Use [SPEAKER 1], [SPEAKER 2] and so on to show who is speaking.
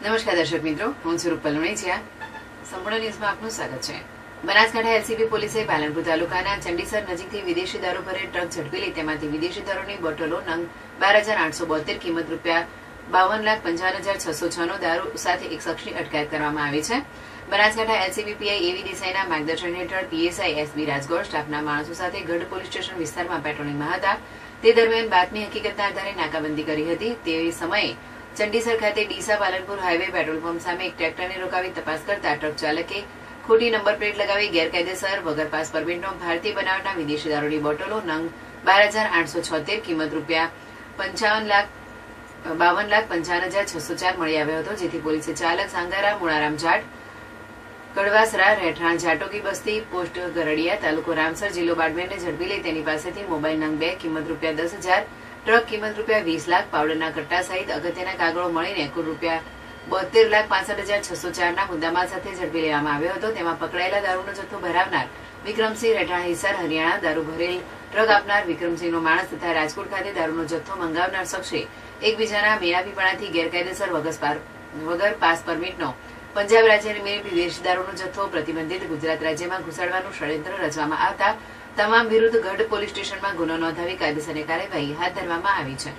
[SPEAKER 1] નમસ્કાર દર્શક મિત્રો, હું સ્વરૂપ રૂપલ સંપૂર્ણ ન્યૂઝમાં આપનું સ્વાગત છે. બનાસકાંઠા એલસીબી પોલીસે પાલનપુર તાલુકાના ચંડીસર નજીકથી વિદેશી દારૂ ભરે ટ્રક ઝડપી લઈ તેમાંથી વિદેશી દારૂની બોટલો નંગ બાર હજાર આઠસો બોતેર કિંમત રૂપિયા બાવન લાખ પંચાવન હજાર છસો છ નો દારૂ સાથે એક શખ્સની અટકાયત કરવામાં આવી છે. બનાસકાંઠા એલસીબી એવી દેસાઈના માર્ગદર્શન હેઠળ પીએસઆઈ એસબી રાજગોર સ્ટાફના માણસો સાથે ગઢ પોલીસ સ્ટેશન વિસ્તારમાં પેટ્રોલિંગમાં હતા. તે દરમિયાન બાતમી હકીકતના આધારે નાકાબંધી કરી હતી. તે સમયે ચંડીસર ખાતે Deesa Palanpur highway petrol pump સામે એક ટ્રેક્ટરને રોકાવી તપાસ કરતા ટ્રક ચાલકે ખોટી નંબર પ્લેટ લગાવી ગેરકાયદેસર વગર પાસ પરમિટનો ભારતીય બનાવટના વિદેશી દારૂની બોટલો નંગ બાર હજાર આઠસો છોતેર કિંમત રૂપિયા પંચાવન લાખ, બાવન લાખ પંચાવન હજાર છસો ચાર મળી આવ્યો હતો, જેથી પોલીસે ચાલક સાંગારા, મુણારામ જાટ, કડવાસરા, રહેઠાણ જાટોકી બસ્તી, પોસ્ટ ગરડિયા તાલુકો રામસર જિલ્લો બાડમેરને ઝડપી લઈ તેની પાસેથી મોબાઈલ નંગ બે કિંમત રૂપિયા દસ હજાર ટ્રક કિંમત રૂપિયા વીસ લાખ, પાવડરના કટ્ટા સહિત અગત્યના કાગળો મળીને કુલ રૂપિયા બોતેર લાખ પાસઠ હજાર છસો ચારના મુદ્દામાલ સાથે ઝડપી લેવામાં આવ્યો હતો. તેમાં પકડાયેલા દારૂનો જથ્થો ભરાવનાર વિક્રમસિંહ રહેઠાણ હિસાર હરિયાણા દારૂ ભરેલ ટ્રક આપનાર વિક્રમસિંહનો માણસ તથા રાજકોટ ખાતે દારૂનો જથ્થો મંગાવનાર શખ્સે એકબીજાના મેળાપીપણાથી ગેરકાયદેસર વગર પાસ પરમિટનો પંજાબ રાજ્યની મેળવી દારૂનો જથ્થો પ્રતિબંધિત ગુજરાત રાજ્યમાં ઘુસાડવાનું ષડયંત્ર રચવામાં આવતા તમામ વિરુદ્ધ ગઢ પોલીસ સ્ટેશનમાં ગુનો નોંધાવી કાયદેસરની કાર્યવાહી હાથ ધરવામાં આવી છે.